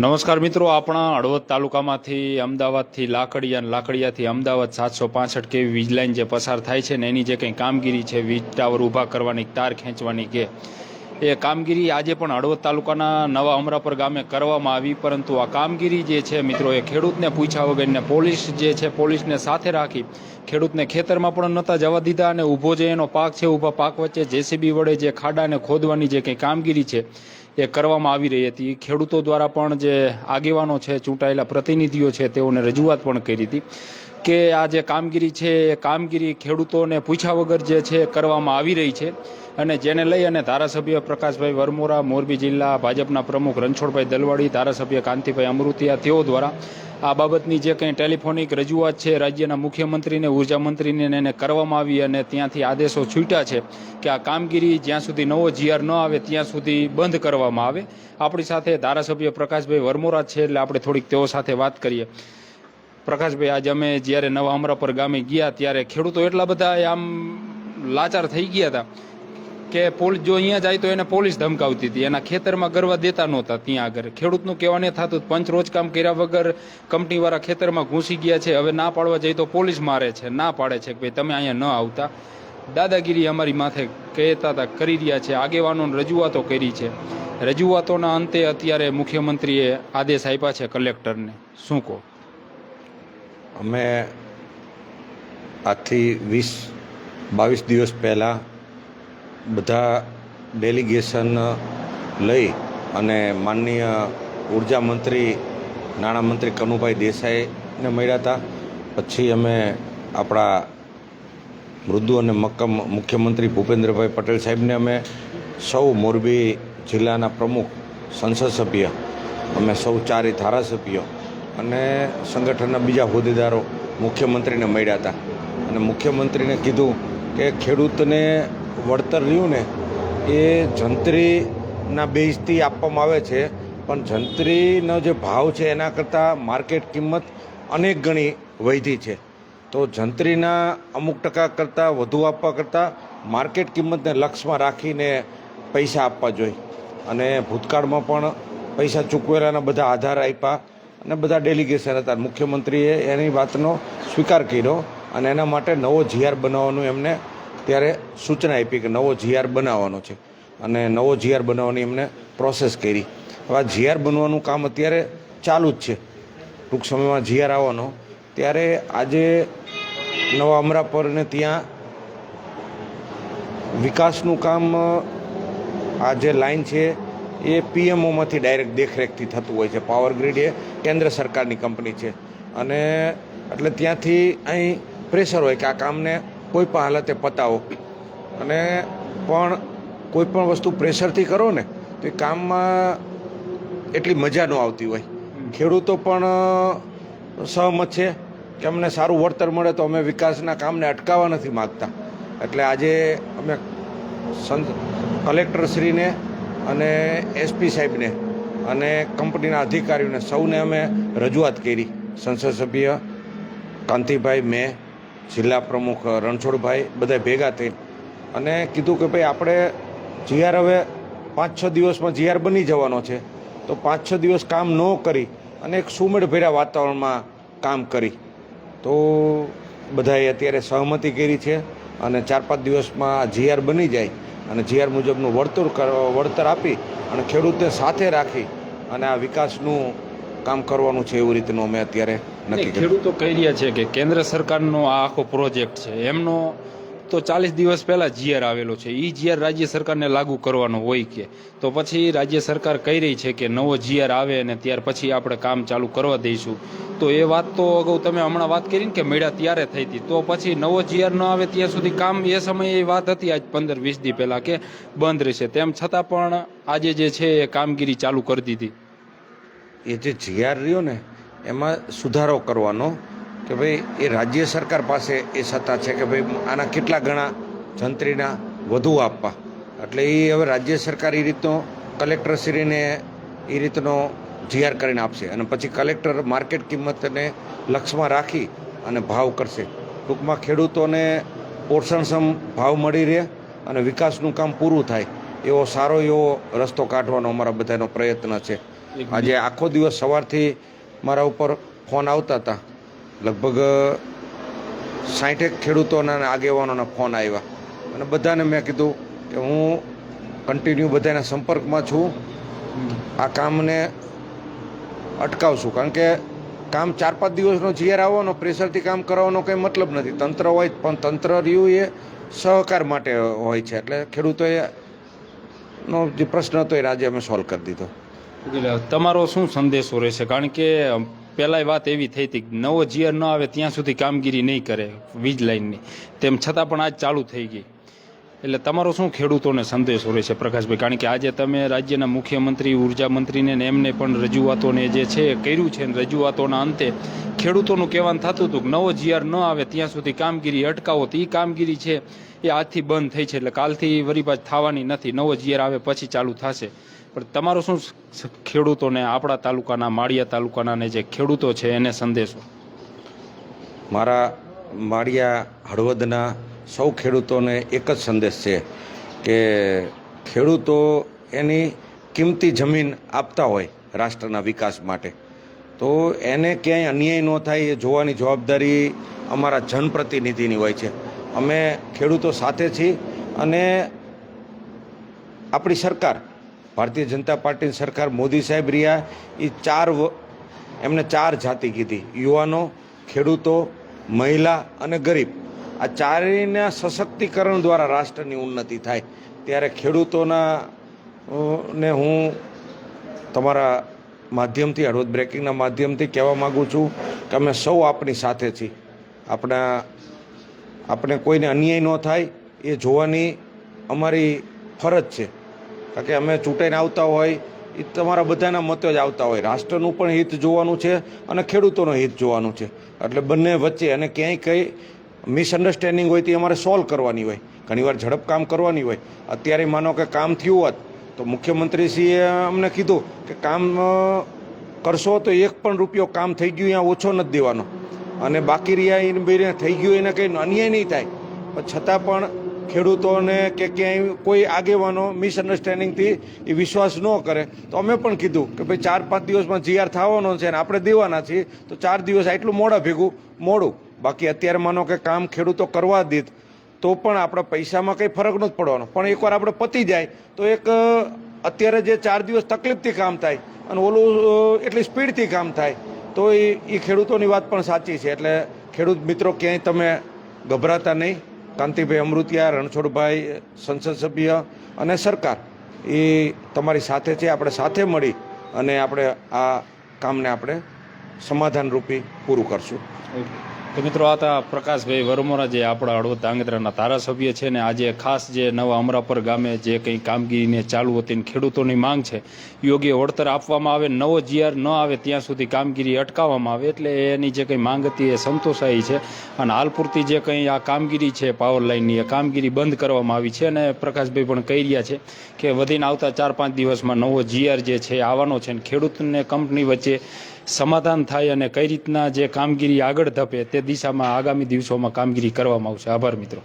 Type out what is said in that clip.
નમસ્કાર મિત્રો, આપણા હળવદ તાલુકામાંથી અમદાવાદથી લાકડિયા અને લાકડિયાથી અમદાવાદ સાતસો પાસઠ કેવી વીજ લાઇન જે પસાર થાય છે ને એની જે કંઈ કામગીરી છે, વીજ ટાવર ઊભા કરવાની, તાર ખેંચવાની કે એ કામગીરી આજે પણ હળવદ તાલુકાના નવા અમરાપર ગામે કરવામાં આવી, પરંતુ આ કામગીરી જે છે મિત્રો, એ ખેડૂતને પૂછ્યા વગરને પોલીસ જે છે પોલીસને સાથે રાખી ખેડૂતને ખેતરમાં પણ નહોતા જવા દીધા અને ઊભો જે એનો પાક છે, ઊભા પાક વચ્ચે જેસીબી વડે જે ખાડાને ખોદવાની જે કંઈ કામગીરી છે, એ કરવામાં આવી રહી હતી. ખેડૂતો દ્વારા પણ જે આગેવાનો છે, ચૂંટાયેલા પ્રતિનિધિઓ છે, તેઓને રજૂઆત પણ કરી હતી. કે આ જે કામગીરી છે, એ કામગીરી ખેડૂતોને પૂછ્યા વગર જે છે, કરવામાં આવી રહી છે. અને જેને લઈ અને ધારાસભ્ય પ્રકાશભાઈ વરમોરા, મોરબી જિલ્લા ભાજપના પ્રમુખ રણછોડભાઈ દલવાડી, ધારાસભ્ય કાંતિભાઈ અમૃતિયા, તેઓ દ્વારા આ બાબતની જે કંઈ ટેલિફોનિક રજૂઆત છે, રાજ્યના મુખ્યમંત્રીને ઊર્જા મંત્રીને એને કરવામાં આવી અને ત્યાંથી આદેશો છૂટ્યા છે કે આ કામગીરી જ્યાં સુધી નવો જીઆર ન આવે, ત્યાં સુધી બંધ કરવામાં આવે. આપણી સાથે ધારાસભ્ય પ્રકાશભાઈ વરમોરા છે, એટલે આપણે થોડીક તેઓ સાથે વાત કરીએ. પ્રકાશભાઈ, આજે અમે જ્યારે નવા અમરાપર ગામે ગયા ત્યારે ખેડૂતો એટલા બધા આમ લાચાર થઈ ગયા હતા કે પોલીસ જો અહીંયા જાય તો એને પોલીસ ધમકાવતી હતી. એના ખેતરમાં ગરવા દેતા નહોતા ત્યાં આગળ. ખેડૂતનું કહેવાને થતું, પંચ રોજકામ કર્યા વગર કંપનીવાળા ખેતરમાં ઘૂસી ગયા છે. હવે ના પાડવા જાય તો પોલીસ મારે છે. ના પાડે છે કે ભાઈ, તમે અહીંયા ન આવતા. દાદાગીરી અમારી માથે કહેતા હતા, કરી રહ્યા છે. આગેવાનોને રજૂઆતો કરી છે. રજૂઆતોના અંતે અત્યારે મુખ્યમંત્રીએ આદેશ આપ્યા છે કલેક્ટરને. શું કહો? અમે આજથી વીસ, બાવીસ દિવસ પહેલાં બધા ડેલિગેશન લઈ અને માનનીય ઊર્જા મંત્રી નાણામંત્રી કનુભાઈ દેસાઈને મળ્યા હતા. પછી અમે આપણા મૃદુ અને મક્કમ મુખ્યમંત્રી ભૂપેન્દ્રભાઈ પટેલ સાહેબને અમે સૌ મોરબી જિલ્લાના પ્રમુખ, સંસદ સભ્ય, અમે સૌ ચારે ધારાસભ્યો અને સંગઠનના બીજા હોદ્દેદારો મુખ્યમંત્રીને મળ્યા હતા. અને મુખ્યમંત્રીને કીધું કે ખેડૂતને વળતર રહ્યું ને, એ જંત્રીના બેઝથી આપવામાં આવે છે. પણ જંત્રીનો જે ભાવ છે એના કરતાં માર્કેટ કિંમત અનેક ગણી વધી છે. તો જંત્રીના અમુક ટકા કરતાં વધુ આપવા કરતાં માર્કેટ કિંમતને લક્ષમાં રાખીને પૈસા આપવા જોઈએ. અને ભૂતકાળમાં પણ પૈસા ચૂકવેલાના બધા આધાર આપ્યા. અને બધા ડેલિગેશન હતા. મુખ્યમંત્રીએ એની વાતનો સ્વીકાર કર્યો અને એના માટે નવો જીઆર બનાવવાનું એમને ત્યારે સૂચના આપી કે નવો જીઆર બનાવવાનો છે. અને નવો જીઆર બનાવવાની એમને પ્રોસેસ કરી. હવે આ જીઆર બનવાનું કામ અત્યારે ચાલુ જ છે. ટૂંક સમયમાં જીઆર આવવાનો. ત્યારે આજે નવા અમરાપર ને ત્યાં વિકાસનું કામ આ જે લાઈન છે એ પીએમઓમાંથી ડાયરેક્ટ દેખરેખથી થતું હોય છે. પાવર ગ્રીડ એ કેન્દ્ર સરકારની કંપની છે. અને એટલે ત્યાંથી અહીં પ્રેશર હોય કે આ કામને કોઈ પણ હાલતે પતાવો. અને પણ કોઈ પણ વસ્તુ પ્રેશરથી કરો ને તો એ કામમાં એટલી મજા ન આવતી હોય. ખેડૂતો પણ સહમત છે કે અમને સારું વળતર મળે તો અમે વિકાસના કામને અટકાવવા નથી માગતા. એટલે આજે અમે સંત કલેક્ટરશ્રીને અને એસપી સાહેબને અને કંપનીના અધિકારીઓને સૌને અમે રજૂઆત કરી. સંસદ સભ્ય કાંતિભાઈ, મેં, જિલ્લા પ્રમુખ રણછોડભાઈ બધા ભેગા થઈ અને કીધું કે ભાઈ આપણે જીઆર હવે પાંચ છ દિવસમાં જીઆર બની જવાનો છે. તો પાંચ છ દિવસ કામ ન કરી અને એક સુમેળભર્યા વાતાવરણમાં કામ કરી. તો બધાએ અત્યારે સહમતી કરી છે અને ચાર પાંચ દિવસમાં જીઆર બની જાય. અને જીઆર મુજબનું વળતર વળતર આપી અને ખેડૂતને સાથે રાખી અને આ વિકાસનું કામ કરવાનું છે એવું રીતનું અમે અત્યારે નક્કી ખેડૂતો કહી રહ્યા છે કે કેન્દ્ર સરકારનો આ આખો પ્રોજેક્ટ છે. એમનો તો ચાલીસ દિવસ પહેલાં જીઆર આવેલો છે. એ જીઆર રાજ્ય સરકારને લાગુ કરવાનો હોય કે. તો પછી રાજ્ય સરકાર કહી રહી છે કે નવો જીઆર આવે અને ત્યાર પછી આપણે કામ ચાલુ કરવા દઈશું. તો એ વાત તો અગાઉ તમે હમણાં વાત કરી ને કે મેળા ત્યારે થઈ હતી. તો પછી નવો જીઆર ન આવે ત્યાં સુધી કામ એ સમયે એ વાત હતી આજ પંદર, વીસ દી પહેલાં કે બંધ રહેશે. તેમ છતાં પણ આજે જે છે એ કામગીરી ચાલુ કરી દીધી. એ જે જીઆર રહ્યો ને, એમાં સુધારો કરવાનો કે ભાઈ એ રાજ્ય સરકાર પાસે એ સત્તા છે કે ભાઈ આના કેટલા ગણા જંત્રીના વધુ આપવા. એટલે એ હવે રાજ્ય સરકાર એ રીતનો કલેક્ટરશ્રીને એ રીતનો જીઆર કરીને આપશે અને પછી કલેક્ટર માર્કેટ કિંમતને લક્ષમાં રાખી અને ભાવ કરશે. ટૂંકમાં ખેડૂતોને પોષણક્ષમ ભાવ મળી રહે અને વિકાસનું કામ પૂરું થાય. એવો સારો એવો રસ્તો કાઢવાનો અમારા બધાનો પ્રયત્ન છે. આજે આખો દિવસ સવારથી મારા ઉપર ફોન આવતા હતા. લગભગ સાઠેક ખેડૂતોના આગેવાનોના ફોન આવ્યા. અને બધાને મેં કીધું કે હું કન્ટિન્યુ બધાના સંપર્કમાં છું. આ કામને અટકાવશું. કારણ કે કામ ચાર પાંચ દિવસનો જીઆર આવવાનો, પ્રેશરથી કામ કરવાનો કંઈ મતલબ નથી. તંત્ર હોય પણ તંત્ર રહ્યું એ સહકાર માટે હોય છે. એટલે ખેડૂતોએ નો જે પ્રશ્ન હતો એ આજે અમે સોલ્વ કરી દીધો. તમારો શું સંદેશો રહેશે? કારણ કે પહેલાંય વાત એવી થઈ હતી નવો જીઆર ન આવે ત્યાં સુધી કામગીરી નહીં કરે વીજ લાઇનની. તેમ છતાં પણ આજ ચાલુ થઈ ગઈ. એટલે તમારો શું ખેડૂતોને સંદેશો રહેશે પ્રકાશભાઈ? કારણ કે આજે તમે રાજ્યના મુખ્યમંત્રી, ઊર્જા મંત્રીને એમને પણ રજૂઆતોને જે છે કર્યું છે રજૂઆતોના અંતે ખેડૂતોનું કહેવાનું થતું હતું કે નવો જીઆર ન આવે ત્યાં સુધી કામગીરી અટકાવો. તો એ કામગીરી છે એ આજથી બંધ થઈ છે એટલે કાલથી વરી પાછ થવાની નથી. નવો જીઆર આવે પછી ચાલુ થશે. પણ તમારો શું ખેડૂતોને આપણા તાલુકાના, માળિયા તાલુકાના જે ખેડૂતો છે એને સંદેશો. મારા માળિયા હળવદના સૌ ખેડૂતોને એક જ સંદેશ છે કે ખેડૂતો એની કિંમતી જમીન આપતા હોય રાષ્ટ્રના વિકાસ માટે. તો એને ક્યાંય અન્યાય ન થાય એ જોવાની જવાબદારી અમારા જનપ્રતિનિધિની હોય છે. અમે ખેડૂતો સાથે છીએ અને આપણી સરકાર, ભારતીય જનતા પાર્ટીની સરકાર મોદી સાહેબ રહ્યા એ ચાર એમને ચાર જાતિ કીધી. યુવાનો, ખેડૂતો, મહિલા અને ગરીબ. આ ચારેયના સશક્તિકરણ દ્વારા રાષ્ટ્રની ઉન્નતિ થાય. ત્યારે ખેડૂતોના ને હું તમારા માધ્યમથી હળવદ બ્રેકિંગના માધ્યમથી કહેવા માગું છું કે અમે સૌ આપણી સાથે છીએ. આપણા, આપણે કોઈને અન્યાય ન થાય, એ જોવાની અમારી ફરજ છે. કારણ કે અમે ચૂંટાઈને આવતા હોય, એ તમારા બધાના મતો જ આવતા હોય. રાષ્ટ્રનું પણ હિત જોવાનું છે અને ખેડૂતોનું હિત જોવાનું છે. એટલે બંને વચ્ચે અને ક્યાંય કંઈ મિસઅન્ડરસ્ટેન્ડિંગ હોય તે અમારે સોલ્વ કરવાની હોય. ઘણીવાર ઝડપ કામ કરવાની હોય. અત્યારે માનો કે કામ થયું હોત, તો મુખ્યમંત્રીશ્રીએ અમને કીધું કે કામ કરશો તો એક પણ રૂપિયો કામ થઈ ગયું, અહીંયા ઓછો નથી દેવાનો. અને બાકી રહ્યા થઈ ગયું એને કંઈ અન્યાય નહીં થાય. પણ છતાં પણ ખેડૂતોને કે ક્યાંય કોઈ આગેવાનો મિસઅન્ડરસ્ટેન્ડિંગથી એ વિશ્વાસ ન કરે. તો અમે પણ કીધું કે ભાઈ ચાર પાંચ દિવસમાં જીઆર થવાનો છે અને આપણે દેવાના છીએ, તો ચાર દિવસ આટલું મોડા ભેગું મોડું. બાકી અત્યારે માનો કે કામ ખેડૂતો કરવા દીધ, તો પણ આપણા પૈસામાં કંઈ ફરક નથી પડવાનો. પણ એકવાર આપણે પતી જાય, તો એક અત્યારે જે ચાર દિવસ તકલીફથી કામ થાય અને ઓલું એટલી સ્પીડથી કામ થાય, તો એ એ ખેડૂતોની વાત પણ સાચી છે. એટલે ખેડૂત મિત્રો, ક્યાંય તમે ગભરાતા નહીં. કાંતિભાઈ અમૃતિયા, રણછોડભાઈ, સંસદ સભ્ય અને સરકાર, એ તમારી સાથે છે, આપણે સાથે મળી અને આપણે આ કામને આપણે સમાધાનરૂપી પૂરું કરશું. તો મિત્રો, આ હતા પ્રકાશભાઈ વરમોરા જે આપણા હળવદ ધાંગધ્રાના ધારાસભ્ય છે ને, આજે ખાસ જે નવા અમરાપર ગામે જે કંઈ કામગીરીને ચાલુ હતી ને ખેડૂતોની માંગ છે, યોગ્ય વળતર આપવામાં આવે, નવો જીઆર ન આવે ત્યાં સુધી કામગીરી અટકાવવામાં આવે, એટલે એની જે કંઈ માંગ હતી એ સંતોષાઈ છે. અને હાલ પૂરતી જે કંઈ આ કામગીરી છે પાવર લાઇનની એ કામગીરી બંધ કરવામાં આવી છે અને પ્રકાશભાઈ પણ કહી રહ્યા છે કે વધીને આવતા ચાર પાંચ દિવસમાં નવો જીઆર જે છે આવવાનો છે ને, ખેડૂતને કંપની વચ્ચે સમાધાન થાય અને કઈ રીતના જે કામગીરી આગળ ધપે તે દિશામાં આગામી દિવસોમાં કામગીરી કરવામાં આવશે. આભાર મિત્રો.